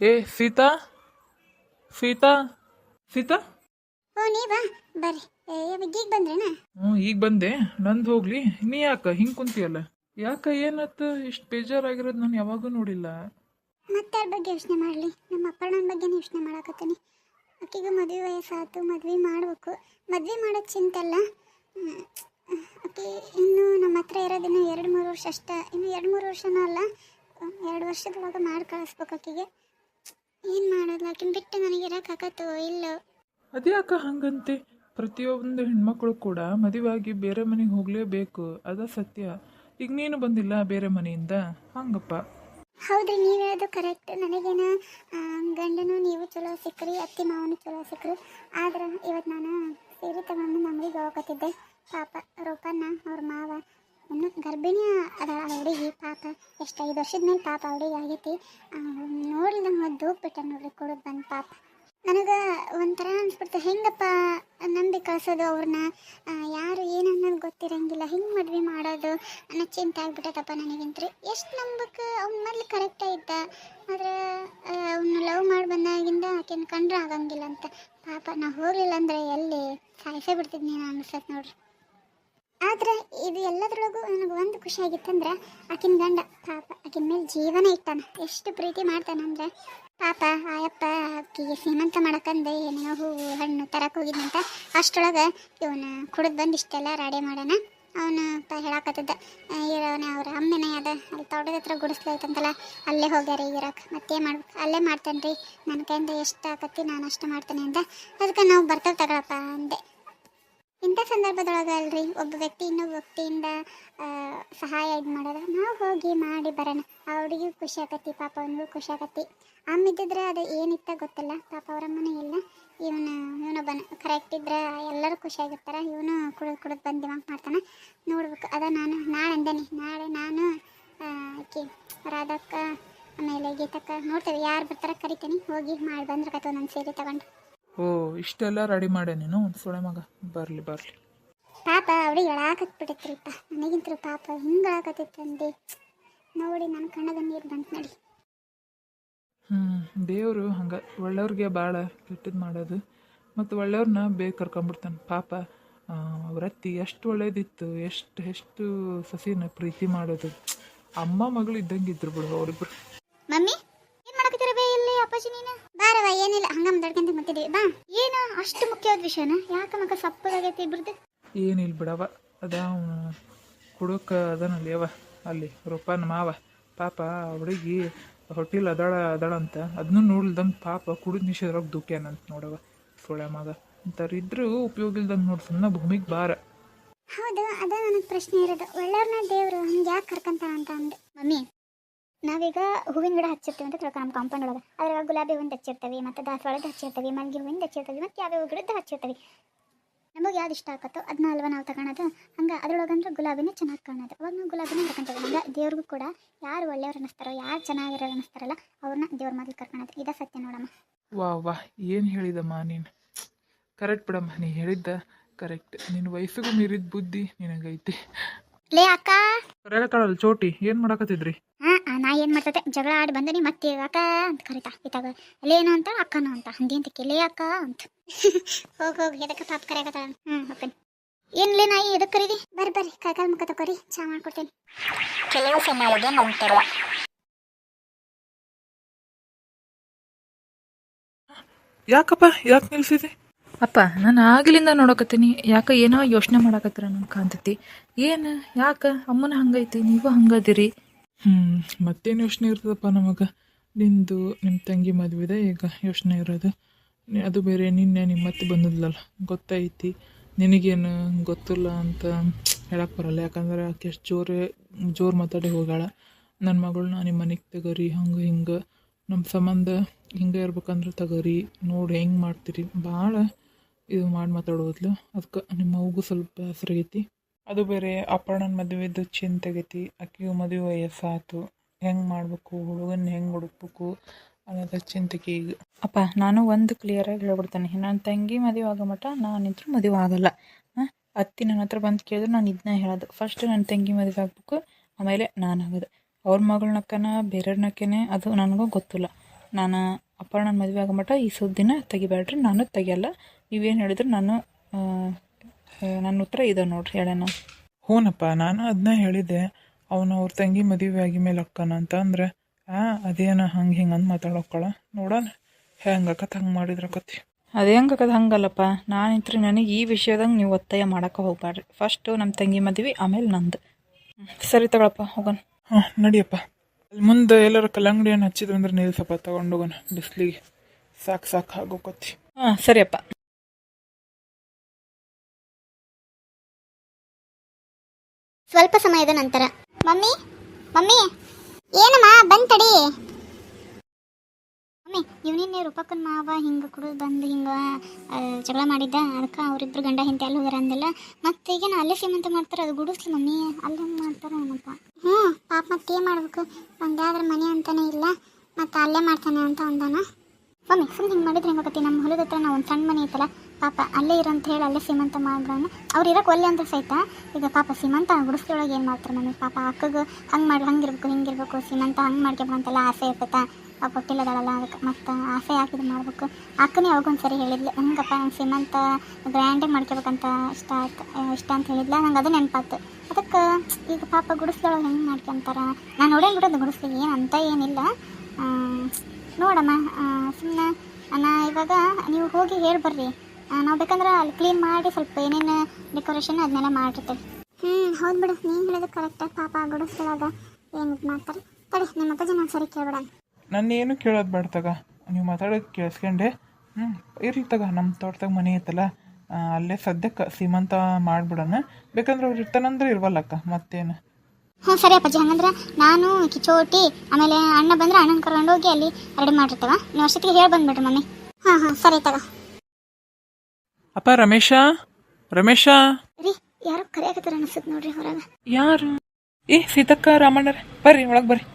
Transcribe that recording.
ಏ ಸೀತಾ? ಸೀತಾ? ಸೀತಾ? ಓ ನೀ ಬಾ ಬರ್ರಿ. ಈಗ ಬಂದ್ರೇನ? ಹ್ಞೂ ಈಗ ಬಂದೆ. ನಂದು ಹೋಗ್ಲಿ. ನೀ ಯಾಕ? ಹಿಂಗೆ ಕುಂತಿಯಲ್ಲ? ಯಾಕ ಏನತ್ತ ಇಷ್ಟು ಬೇಜಾರಾಗಿರೋದು ನಾನು ಯಾವಾಗೂ ನೋಡಿಲ್ಲ. ಮತ್ತೆ ಬಗ್ಗೆ ಯೋಚನೆ ಮಾಡಲಿ. ನಮ್ಮ ಅಪ್ಪಣ್ಣನ ಬಗ್ಗೆ ಯೋಚನೆ ಮಾಡಕತ್ತೀನಿ. ಆಕೆಗೆ ಮದುವೆ ವಯಸ್ಸಾಯ್ತು ಮದ್ವೆ ಮಾಡಬೇಕು. ಮದುವೆ ಮಾಡೋದು ಚಿಂತೆ ಅಲ್ಲ. ಹ್ಮ್. ಆಕೆ ಇನ್ನು ನಮ್ಮ ಹತ್ರ ಇರೋದಿನ್ನು ಎರಡು ಮೂರು ವರ್ಷ ಅಷ್ಟ. ಇನ್ನು ಎರಡು ಮೂರು ವರ್ಷನೂ ಅಲ್ಲ. ಎರಡು ವರ್ಷದೊಳಗೆ ಮಾಡಿ ಕಳಿಸ್ಬೇಕು ಆಕೆಗೆ ಏನು ಮಾಡೋದು? ಆಕಿನ ಬಿಟ್ಟು ನನಗೆ ಇರೋಕ್ಕಾಗತ್ತೋ ಇಲ್ಲೋ? ಅದ್ಯಾಕ ಹಂಗಂತೆ? ಪ್ರತಿಯೊಂದು ಹೆಣ್ಮಕ್ಳು ಕೂಡ ಮದುವೆಯಾಗಿ ಬೇರೆ ಮನೆಗೆ ಹೋಗಲೇಬೇಕು. ಅದ ಸತ್ಯ. ಈಗ ನೀನು ಬಂದಿಲ್ಲ ಬೇರೆ ಮನೆಯಿಂದ. ಹಂಗಪ್ಪ. ಹೌದ್ರಿ ನೀವು ಹೇಳೋದು ಕರೆಕ್ಟ್. ನನಗೇನ ಆ, ಗಂಡನು ನೀವು ಚಲೋ ಸಿಕ್ಕ್ರಿ ಅತ್ತಿ ಮಾವನು ಚಲೋ ಸಿಕ್ಕ್ರಿ ಆದ್ರೆ ಇವತ್ತು ನಾನು ಸೀರೆ ತಗೊಂಡು ಅಂಗಡಿಗೆ ಹೋಗಕತ್ತಿದ್ದೆ. ಪಾಪ ರೂಪನ್ನ ಅವ್ರ ಮಾವ ಇನ್ನು ಗರ್ಭಿಣಿ ಅದಾಳ ಆ ಹುಡುಗಿ, ಪಾಪ ಎಷ್ಟು ಐದು ವರ್ಷದ ಮೇಲೆ ಪಾಪ ಹುಡುಗಿ ಆಗೈತಿ. ನೋಡಿ ನಮ್ಮ ದೂಪಿಟ್ಟ ನೋಡ್ರಿ, ಕೊಡೋದು ಬಂದು ಪಾಪ. ನನಗೆ ಒಂಥರ ಅನ್ಸ್ಬಿಡ್ತು, ಹೆಂಗಪ್ಪ ನಂಬಿ ಕಳ್ಸೋದು ಅವ್ರನ್ನ ಯಾರು ಏನು ಅನ್ನೋದು ಗೊತ್ತಿರಂಗಿಲ್ಲ, ಹಿಂಗೆ ಮದ್ವೆ ಮಾಡೋದು ಅನ್ನೋ ಚಿಂತೆ ಆಗ್ಬಿಟ್ಟದಪ್ಪ ನನಗಂತ್ರಿ. ಎಷ್ಟು ನಂಬಕ್ಕೆ ಅವ್ನ ಮೊದ್ಲು ಕರೆಕ್ಟ ಇದ್ದ. ಆದ್ರೆ ಅವನು ಲವ್ ಮಾಡಿ ಬಂದಾಗಿಂದ ಆಕೆನ ಕಂಡ್ರೆ ಆಗಂಗಿಲ್ಲ ಅಂತ. ಪಾಪ ನಾ ಹೋಗಲಿಲ್ಲ ಅಂದ್ರೆ ಎಲ್ಲಿ? ಸಾಯಿಸೇ ಬಿಡ್ತಿದ್ನಿ ನಾನು ಅನ್ಸತ್ ನೋಡ್ರಿ. ಆದ್ರೆ ಇದು ಎಲ್ಲದ್ರೊಳಗೂ ನನಗೆ ಒಂದು ಖುಷಿ ಆಗಿತ್ತಂದ್ರೆ ಆಕಿನ ಗಂಡ, ಪಾಪ, ಆಕಿನ ಮೇಲೆ ಜೀವನ ಇಟ್ಟಾನ. ಎಷ್ಟು ಪ್ರೀತಿ ಮಾಡ್ತಾನಂದ್ರೆ ಪಾಪ, ಆಯಪ್ಪ, ಆಕಿಗೆ ಸೀಮಂತ ಮಾಡಕಂದೆ, ಏನೇನೋ ಹೂವು, ಹಣ್ಣು ತರಕ್ಕೆ ಹೋಗಿದ್ನಂತ, ಅಷ್ಟೊಳಗೆ ಇವನ ಕುಡಿದು ಬಂದು ಇಷ್ಟೆಲ್ಲ ರಾಡಿ ಮಾಡೋಣ. ಅವನು ಪ ಹೇಳಾಕತ್ತಿದ್ದ ಇರೋನ ಅವ್ರ ಅಮ್ಮನೇ ಅದ ಅಲ್ಲಿ ತೋಟದ ಹತ್ರ ಗುಡಿಸ್ಲೈತಂತಲ್ಲ, ಅಲ್ಲೇ ಹೋಗ್ಯಾರ ಇರಕ್ಕೆ ಮತ್ತೆ ಮಾಡ್ಬೇಕು ಅಲ್ಲೇ ಮಾಡ್ತೇನೆ ರೀ ನನ್ನ ಕೈಯಿಂದ ಎಷ್ಟು ಆಕತ್ತಿ, ನಾನು ಅಷ್ಟು ಮಾಡ್ತೇನೆ ಅಂತ ಅದಕ್ಕೆ ನಾವು ಬರ್ತೇವೆ ತಗೊಳಪ್ಪ ಅಂದೆ. ಇಂಥ ಸಂದರ್ಭದೊಳಗೆ ಅಲ್ರಿ, ಒಬ್ಬ ವ್ಯಕ್ತಿ ಇನ್ನೊಬ್ಬ ವ್ಯಕ್ತಿಯಿಂದ ಸಹಾಯ ಇದು ಮಾಡೋದು ನಾವು ಹೋಗಿ ಮಾಡಿ ಬರೋಣ. ಅವ್ರಿಗೂ ಖುಷಿ ಆಕತಿ ಪಾಪ ಅವನಿಗೂ ಖುಷಿ ಆಕತಿ ಅಮ್ಮಿದ್ದಿದ್ರೆ ಅದು ಏನಿತ್ತ ಗೊತ್ತಿಲ್ಲ. ಪಾಪ ಅವರ ಮನೆ ಇಲ್ಲ. ಇವನು ಇವನೊಬ್ಬನ ಕರೆಕ್ಟ್ ಇದ್ರೆ ಎಲ್ಲರೂ ಖುಷಿಯಾಗಿರ್ತಾರೆ. ಇವನು ಕುಡಿದು ಕುಡಿದು ಬಂದು ದಿಮಾಕ್ ಮಾಡ್ತಾನೆ. ನೋಡ್ಬೇಕು, ಅದ ನಾನು, ನಾಳೆ ಅಂದೇನಿ. ನಾಳೆ ನಾನು ಆಕೆ ರಾಧಕ್ಕ, ಆಮೇಲೆ ಗೀತಕ್ಕ ನೋಡ್ತೇವೆ. ಯಾರು ಬರ್ತಾರ ಕರಿತೀನಿ. ಹೋಗಿ ಮಾಡಿ ಬಂದ್ರೆ ಕತ್ತು ನನ್ನ ಸೇರಿ ತಗೊಂಡು. ಓ ಇಷ್ಟೆಲ್ಲ ರೆಡಿ ಮಾಡೆ ನೀನು? ಸೊಳೆ ಮಗ. ಬರಲಿ ಬರಲಿ. ಪಾಪ ಅವಳಿಗೆ ಹೇಳಾಕತ್ಬಿಡತ್ರಿಪ್ಪ ನನಗಿಂತ ಪಾಪ ಹಿಂಗೆ ಅಳಾಕತ್ತಿತ್ತಂದು ನೋಡಿ ನನ್ನ ಕಣ್ಣದ ನೀರು ಬಂತು ನಡಿ. ಹ್ಞೂ ದೇವರು ಹಂಗೆ ಒಳ್ಳೆಯವ್ರಿಗೆ ಭಾಳ ಕೆಟ್ಟದ್ದು ಮಾಡೋದು. ಮತ್ತು ಒಳ್ಳೆಯವ್ರನ್ನ ಬೇಗ ಕರ್ಕೊಂಬಿಡ್ತಾನೆ. ಪಾಪ ಅವ್ರ ಅತ್ತಿ ಎಷ್ಟು ಒಳ್ಳೇದಿತ್ತು ಎಷ್ಟು ಎಷ್ಟು ಸಸಿನ ಪ್ರೀತಿ ಮಾಡೋದು. ಅಮ್ಮ ಮಗಳು ಇದ್ದಂಗೆ ಇದ್ರು ಬಿಡು ಅವರಿಬ್ರು. ಮಮ್ಮಿ ಏನ್ ಮಾಡಕತ್ತೀರ ಬೇ ಇಲ್ಲಿ ಅಪ್ಪಾಜಿ ನೀನು? ಬಾರವ ಏನಿಲ್ಲ. ಹಂಗ ಮಾತಾಡ್ಕೊಂತ ಮತ್ತಿದೀವಿ ಬಾ. ಏನು? ಅಷ್ಟು ಮುಖ್ಯವಾದ ವಿಷಯನ? ಯಾಕ ಮಗ ಸಪ್ಪದಾಗೈತಿ ಇಬ್ರದ್ದು ಏನಿಲ್ಲ ಬಿಡವ. ಅದ ಕುಡಕ ಅದನಲ್ಲಿ ಅವ. ಅಲ್ಲಿ ರೂಪಾನ ಮಾವ. ಪಾಪ ಹುಡುಗಿ ಹೊಟ್ಟಿಲ್ ಅದಾಳ ಅದಾಳ ಅಂತ. ಅದನ್ನು ನೋಡ್ಲ್ದಂಗೆ ಪಾಪ ಕುಡಿದ್ ನಿಷೇಧಾಗ ದುಃಖ್ಯಾನಂತ ನೋಡವ. ಸೊಳ್ಳೆ ಮಗ ಅಂತಾರೆ ಇದ್ರೂ ಉಪಯೋಗ ಇಲ್ದಂಗೆ ನೋಡಿ ಸುಮ್ಮನೆ ಭೂಮಿಗೆ ಬಾರ. ಹೌದು ಅದ ನನಗೆ ಪ್ರಶ್ನೆ ಇರೋದು. ಒಳ್ಳೆಯವ್ರನ್ನ ದೇವ್ರು ಹಂಗೆ ಯಾಕೆ ಕರ್ಕಂತ ಅಂತ ಅಂದೆ. ಮಮ್ಮಿ ನಾವೀಗ ಹೂವಿನ ಗಿಡ ಹಚ್ಚಿರ್ತೀವಿ ಅಂತ ತಿಳ್ಕೊ ನಮ್ಮ ಕಾಂಪೌಂಡ್ ಒಳಗೆ. ಅದ್ರಾಗ ಗುಲಾಬಿ ಹೂವಿಂದ ಹಚ್ಚಿರ್ತೀವಿ ಮತ್ತು ದಾಸವಾಳದ ಹಚ್ಚಿರ್ತೀವಿ ಮಲ್ಲಿಗೆ ಹೂವಿಂದ ಹಚ್ಚಿರ್ತೀವಿ ಮತ್ತು ಯಾವ್ಯಾವ ಗಿಡದ ಹಚ್ಚಿರ್ತೀವಿ. ನಮಗೆ ಯಾವ್ದು ಇಷ್ಟ ಆಗತ್ತೋ ಅದನ್ನ ಅಲ್ವಾ ನಾವು ತಗೊಳೋದು? ಹಂಗೆ ಅದ್ರೊಳಗಂದ್ರೆ ಗುಲಾಬಿನೇ ಚೆನ್ನಾಗಿ ಕಾಣೋದು. ಅವಾಗ ನಾವು ಗುಲಾಬಿನೇ ಕರ್ಕೊಂತೀವಿ ಹಂಗೆ ದೇವ್ರಿಗೂ ಕೂಡ ಯಾರು ಒಳ್ಳೆಯವ್ರು ಅನ್ನಿಸ್ತಾರೋ ಯಾರು ಚೆನ್ನಾಗಿರೋ ಅನ್ನಿಸ್ತಾರಲ್ಲ ಅವ್ರನ್ನ ದೇವ್ರ ಮೊದಲು ಕರ್ಕೊಳೋದು ಇದ ಸತ್ಯ ನೋಡಮ್ಮ. ವಾ ವಾ ಏನು ಹೇಳಿದಮ್ಮ ನೀನು? ಕರೆಕ್ಟ್ ಬಿಡಮ್ಮ ನೀ ಹೇಳಿದ್ದ ಕರೆಕ್ಟ್ ನಿನ್ನ ವಯಸ್ಸಿಗೂ ಮೀರಿದ ಬುದ್ಧಿ ನಿನಗೈತಿ. ಲೇ ಅಕ್ಕ! ಕರೆಯತ್ತಾಳಲ್ಲ ಚೋಟಿ ಏನು ಮಾಡಕತ್ತಿದ್ರಿ? ನಾ ಏನ್ ಮಾಡ್ತದೆ ಜಗಳ ಆಡಿ ಬಂದನಿ ಮತ್ತೆ ಅಕ್ಕ ಅಂತ ಕರಿತಾ ಇತ್ತಾಗ ಅಲ್ಲೇನು ಅಂತ ಅಕ್ಕನು ಅಂತ ಹಂಗೆ ಅಂತ ಕೆಲೆ ಅಕ್ಕ ಅಂತ. ಹೋಗ್ ಹೋಗಿ ಎದಕ್ಕೆ ಪಾಪ ಕರೆಯಕತ್ತ ಹ್ಮ್ ಹೋಗ್ತೇನೆ ಏನ್ಲೇ ನಾಯಿ ಎದಕ್ಕೆ ಕರೀರಿ ಬರ್ರಿ ಬರ್ರಿ ಕೈಕಾಲು ಮುಖ ತಗೋರಿ ಚಾ ಮಾಡ್ಕೊಡ್ತೇನೆ. ಕೆಲವು ಸಮಯದ ನಂತರ. ಯಾಕಪ್ಪ ಯಾಕೆ ನಿಲ್ಸಿದೆ? ಅಪ್ಪ ನಾನು ಆಗ್ಲಿಂದ ನೋಡಕತ್ತೀನಿ ಯಾಕ ಏನೋ ಯೋಚನೆ ಮಾಡಕತ್ತರ ನಂಗೆ ಕಾಂತತಿ. ಏನು ಯಾಕೆ? ಅಮ್ಮನ ಹಂಗೈತಿ ನೀವು ಹಂಗದಿರಿ. ಹ್ಞೂ ಮತ್ತೇನು ಯೋಚನೆ ಇರ್ತದಪ್ಪ ನಮಗೆ? ನಿಂದು ನಿಮ್ಮ ತಂಗಿ ಮದುವೆದೆ, ಈಗ ಯೋಚನೆ ಇರೋದು. ಅದು ಬೇರೆ, ನಿನ್ನೆ ನಿಮ್ಮ ಮತ್ತೆ ಬಂದಿದ್ಲಲ್ಲ, ಗೊತ್ತೈತಿ. ನಿನಗೇನು ಗೊತ್ತಿಲ್ಲ ಅಂತ ಹೇಳಕ್ಕೆ ಬರಲ್ಲ. ಯಾಕಂದ್ರೆ ಆಕೆ ಎಷ್ಟು ಜೋರೇ, ಜೋರು ಮಾತಾಡಿ ಹೋಗಾಳ ನನ್ನ ಮಗಳನ್ನ ನಿಮ್ಮ ಮನೆಗೆ ತಗೋರಿ, ಹಂಗೆ, ಹಿಂಗೆ. ನಮ್ಮ ಸಂಬಂಧ ಹಿಂಗೆ ಇರ್ಬೇಕಂದ್ರೆ ತಗೋರಿ. ನೋಡಿ ಹೆಂಗೆ ಮಾಡ್ತೀರಿ. ಭಾಳ ಇದು ಮಾಡಿ ಮಾತಾಡೋದ್ಲು. ಅದಕ್ಕೆ ನಿಮ್ಮ ಮಗು ಸ್ವಲ್ಪ ಹೆಸರಾಗೈತಿ. ಅದು ಬೇರೆ ಅಪರ್ಣನ ಮದುವೆದು ಚಿಂತೆಗೈತಿ ಆಕೆಗೂ ಮದುವೆ ವಯಸ್ಸಾತು. ಹೆಂಗೆ ಮಾಡಬೇಕು, ಹುಡುಗನ ಹೆಂಗೆ ಹುಡುಕ್ಬೇಕು ಅನ್ನೋದ ಚಿಂತೆಗೆ ಈಗ. ಅಪ್ಪ, ನಾನು ಒಂದು ಕ್ಲಿಯರಾಗಿ ಹೇಳ್ಬಿಡ್ತೇನೆ. ನನ್ನ ತಂಗಿ ಮದುವೆ ಆಗೋ ಮಟ್ಟ ನಾನಿದ್ರು ಮದುವೆ ಆಗಲ್ಲ. ಅತ್ತಿ ನನ್ನ ಹತ್ರ ಬಂದು ಕೇಳಿದ್ರೆ ನಾನು ಇದನ್ನ ಹೇಳೋದು. ಫಸ್ಟ್ ನನ್ನ ತಂಗಿ ಮದುವೆ ಆಗಬೇಕು, ಆಮೇಲೆ ನಾನು ಆಗೋದು ಅವ್ರ ಮಗಳನ್ನಕ್ಕನ ಬೇರೆಯವ್ರನ್ನಕ್ಕೇನೆ ಅದು ನನಗೂ ಗೊತ್ತಿಲ್ಲ. ನಾನು ಅಪರ್ಣನ ಮದುವೆ ಆಗೋ ಮಟ್ಟ ಈ ಸುದ್ದಿನ ತೆಗಿಬೇಡ್ರಿ, ನಾನು ತೆಗಿಯಲ್ಲ. ನೀವೇನು ಹೇಳಿದ್ರು ನಾನು ನನ್ನ ಉತ್ತರ ಇದೆ ನೋಡ್ರಿ ಹೇಳೋಣ ಹ್ಞೂನಪ್ಪ ನಾನು ಅದನ್ನ ಹೇಳಿದ್ದೆ. ಅವನು ಅವ್ರ ತಂಗಿ ಮದುವೆ ಆಗಿ ಮೇಲೆ ಅಕ್ಕನ ಅಂತ ಅಂದ್ರೆ ಆ ಅದೇನ ಹಂಗೆ ಹಿಂಗೆ ಅಂತ ಮಾತಾಡೋಕ್ಕಳ? ನೋಡೋಣ. ಹೆಂಗೆ ಅಕ್ಕತ್ ಹಂಗೆ ಮಾಡಿದ್ರ ಕತ್ತಿ. ಅದೇ ಹಂಗಕ್ಕದ ಹಂಗಲ್ಲಪ್ಪ. ನಾನಿತ್ರಿ ನನಗೆ ಈ ವಿಷಯದಾಗ ನೀವು ಒತ್ತಾಯ ಮಾಡೋಕೆ ಹೋಗ್ಬಾರ್ರಿ ಫಸ್ಟು ನಮ್ಮ ತಂಗಿ ಮದುವೆ ಆಮೇಲೆ ನಂದು. ಸರಿ ತಗೊಳಪ್ಪ ಹೋಗೋಣ. ಹಾಂ ನಡಿಯಪ್ಪ. ಅಲ್ಲಿ ಮುಂದೆ ಎಲ್ಲರ ಕಲ್ಲಂಗಡಿಯನ್ನು ಹಚ್ಚಿದ್ರು ಅಂದ್ರೆ ನಿಲ್ಸಪ್ಪ ತಗೊಂಡೋಗೋಣ ಬಿಸ್ಲಿಗೆ. ಸಾಕು ಸಾಕು ಆಗೋಕತ್ತಿ ಹಾಂ ಸರಿಯಪ್ಪ. ಸ್ವಲ್ಪ ಸಮಯದ ನಂತರ. ಮಮ್ಮಿ ಮಮ್ಮಿ, ಏನಮ್ಮ, ಬಂದ್ ತಡಿ. ಮಮ್ಮಿ, ಇವನಿನ್ನೇ ರೂಪಕ್ಕನ ಮಾವ ಹಿಂಗೆ ಕುಡಿದು ಬಂದು ಹಿಂಗೆ ಜಗಳ ಮಾಡಿದ್ದ. ಅದಕ್ಕ ಅವರಿಬ್ರು ಗಂಡ ಹೆಂಡತಿ ಅಲ್ಲಿ ಹೋಗ್ಯಾರ ಅಂದಿಲ್ಲ. ಮತ್ತೆ ಈಗ ಅಲ್ಲೇ ಸೀಮಂತ ಮಾಡ್ತಾರೆ, ಅದು ಗುಡಿಸ್ಲಿ ಮಮ್ಮಿ. ಅಲ್ಲಿ ಹೆಂಗೆ ಮಾಡ್ತಾರೆ ಏನಪ್ಪ ಹ್ಞೂ, ಪಾಪ ಮತ್ತೆ ಮಾಡ್ಬೇಕು? ಒಂದ್ಯಾದ್ರ ಮನೆ ಅಂತಾನೆ ಇಲ್ಲ. ಮತ್ತೆ ಅಲ್ಲೇ ಮಾಡ್ತಾನೆ ಅಂತ ಅಂದಾನ. ಮಮ್ಮಿ ಸುಮ್ಮನೆ ಹಿಂಗೆ ಮಾಡಿದ್ರೆ ಹೆಂಗಾಗತ್ತೆ? ನಮ್ಮ ಹೊಲದ ಹತ್ರ ನಾವು ಒಂದು ಸಣ್ಣ ಮನೆ ಐತಲ್ಲ ಪಾಪ ಅಲ್ಲೇ ಇರಂತ ಹೇಳಿ ಅಲ್ಲೇ ಸೀಮಂತ ಮಾಡ್ರನ ಅವ್ರು ಇರಕ್ಕೆ ಒಲ್ಲೆ ಅಂತ ಸಹಿತ ಈಗ ಪಾಪ ಸೀಮಂತ ಗುಡಿಸ್ಲೊಳಗೆ ಏನು ಮಾಡ್ತಾರೆ ನಮಗೆ ಪಾಪ ಅಕ್ಕಗೆ ಹಂಗೆ ಮಾಡಿ ಹಂಗಿರ್ಬೇಕು ಹಿಂಗಿರ್ಬೇಕು ಸೀಮಂತ ಹಂಗೆ ಮಾಡ್ಕೊಬೇಕಂತೆಲ್ಲ ಆಸೆ ಇರ್ತೈತ? ಪಾಪ ಕೊಟ್ಟಿಲ್ಲದಳಲ್ಲ ಅದಕ್ಕೆ ಮತ್ತು ಆಸೆ ಹಾಕಿದ್ ಮಾಡ್ಬೇಕು? ಅಕ್ಕನೇ ಯಾವಾಗೊಂದು ಸರಿ ಹೇಳಿದ್ಲು ಹಂಗಪ್ಪ ನಂಗೆ ಸೀಮಂತ ಗ್ರ್ಯಾಂಡೇ ಮಾಡ್ಕೋಬೇಕಂತ ಇಷ್ಟ ಆಯ್ತು ಆ, ಇಷ್ಟ ಅಂತ ಹೇಳಿದ್ಲ ನಂಗೆ ಅದು ನೆನಪಾತು. ಅದಕ್ಕೆ ಈಗ ಪಾಪ ಗುಡಿಸ್ಲೊಳಗೆ ಹೆಂಗೆ ಮಾಡ್ಕೊಂತಾರೆ? ನಾನು ನೋಡೇ ಬಿಡೋದು ಗುಡಿಸ್ಲಿಗೆ ಏನು ಅಂತ ಏನಿಲ್ಲ. ಆ, ನೋಡಮ್ಮ ಸುಮ್ಮನೆ ನಾ ಇವಾಗ ನೀವು ಹೋಗಿ ಹೇಳಿ ಬರ್ರಿ. ನಾವು ಬೇಕಂದ್ರೆ ಅಲ್ಲಿ ಕ್ಲೀನ್ ಮಾಡಿ ಸ್ವಲ್ಪ ಏನೇನು ಡೆಕೋರೇಷನ್ ಅದನ್ನೆಲ್ಲ ಮಾಡಿರ್ತೇವೆ. ಹ್ಞೂ ಹೌದು ಬಿಡು. ನೀನು ಹೇಳೋದು ಕರೆಕ್ಟ್ ಪಾಪ ಗುಡಿಸ್ದಾಗ ಏನು ಇದು ಮಾಡ್ತಾರೆ? ತಡಿ ನಿಮ್ಮ ಅಪ್ಪಾಜಿ ನಾನು ಸರಿ ಕೇಳ್ಬಿಡ ನನ್ನ ಏನು ಕೇಳೋದು ಬೇಡ ತಗ. ನೀವು ಮಾತಾಡೋದು ಕೇಳಿಸ್ಕೊಂಡೆ. ಹ್ಞೂ ಇರ್ಲಿ ತಗ. ನಮ್ಮ ತೋಟದಾಗ ಮನೆ ಐತಲ್ಲ ಅಲ್ಲೇ ಸದ್ಯಕ್ಕೆ ಸೀಮಂತ ಮಾಡಿಬಿಡೋಣ. ಬೇಕಂದ್ರೆ ಅವ್ರು ಇರ್ತಾನಂದ್ರೆ ಇರ್ವಲ್ಲಕ್ಕ ಮತ್ತೇನು? ಹ್ಞೂ ಸರಿ ಅಪ್ಪಾಜಿ. ಹಂಗಂದ್ರೆ ನಾನು ಕಿಚೋಟಿ ಆಮೇಲೆ ಅಣ್ಣ ಬಂದ್ರೆ ಅಣ್ಣನ ಕರ್ಕೊಂಡು ಹೋಗಿ ಅಲ್ಲಿ ರೆಡಿ ಮಾಡಿರ್ತೇವ. ನೀವು ಅಷ್ಟೊತ್ತಿಗೆ ಹೇಳಿ ಬಂದ್ಬಿಡ್ರಿ ಮಮ್ಮಿ. ಹಾಂ ಹಾಂ ಸರಿ ತಗ. ಅಪ್ಪ ರಮೇಶ? ರಮೇಶ? ರೀ ಯಾರೋ ಕರೆಯಾಕತ್ತಾರ ಅನಿಸುತ್ತೆ ನೋಡ್ರಿ ಹೊರಗ. ಯಾರು? ಏ ಸೀತಕ್ಕ ರಾಮಣ್ಣರ. ಬರ್ರಿ ಒಳಗೆ ಬರ್ರಿ.